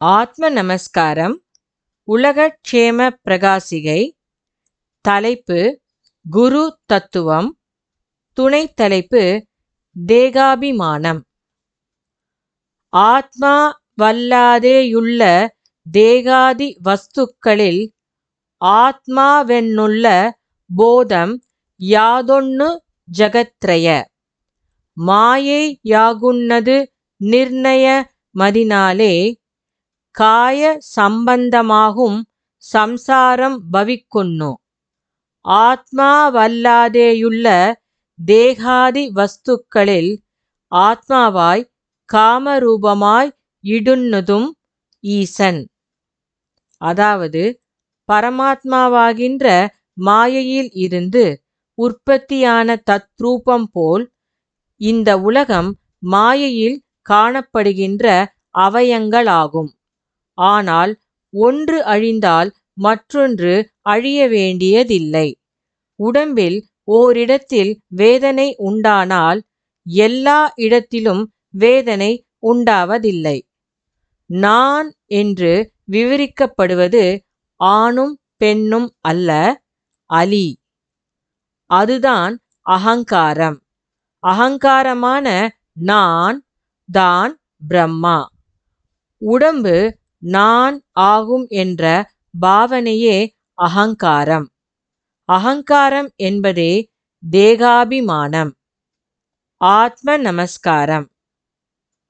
ஆத்ம நமஸ்காரம் உலகக்ஷேம பிரகாசிகை தலைப்பு குரு தத்துவம் துணை தலைப்பு தேகாபிமானம். ஆத்மா வல்லாதேயுள்ள தேகாதி வஸ்துக்களில் ஆத்மாவென்னுள்ள போதம் யாதொன்னு ஜகத்ரய. மாயை யாகுன்னது நிர்ணய மதினாலே காய சம்பந்தமாகும் சம்சாரம் பவிக்குன்னு ஆத்மாவல்லாதேயுள்ள தேகாதி வஸ்துக்களில் ஆத்மாவாய் காமரூபமாய் இடுன்னதும் ஈசன். அதாவது பரமாத்மாவாகின்ற மாயையில் இருந்து உற்பத்தியான தத்ரூபம் போல் இந்த உலகம் மாயையில் காணப்படுகின்ற அவயங்களாகும். ஆனால் ஒன்று அழிந்தால் மற்றொன்று அழிய வேண்டியதில்லை. உடம்பில் ஓரிடத்தில் வேதனை உண்டானால் எல்லா இடத்திலும் வேதனை உண்டாவதில்லை. நான் என்று விவரிக்கப்படுவது ஆணும் பெண்ணும் அல்ல அலி. அதுதான் அகங்காரம். அகங்காரமான நான் தான் பிரம்மா. உடம்பு நான் ஆகும் என்ற பாவனையே அகங்காரம். அகங்காரம் என்பதே தேகாபிமானம். ஆத்ம நமஸ்காரம்.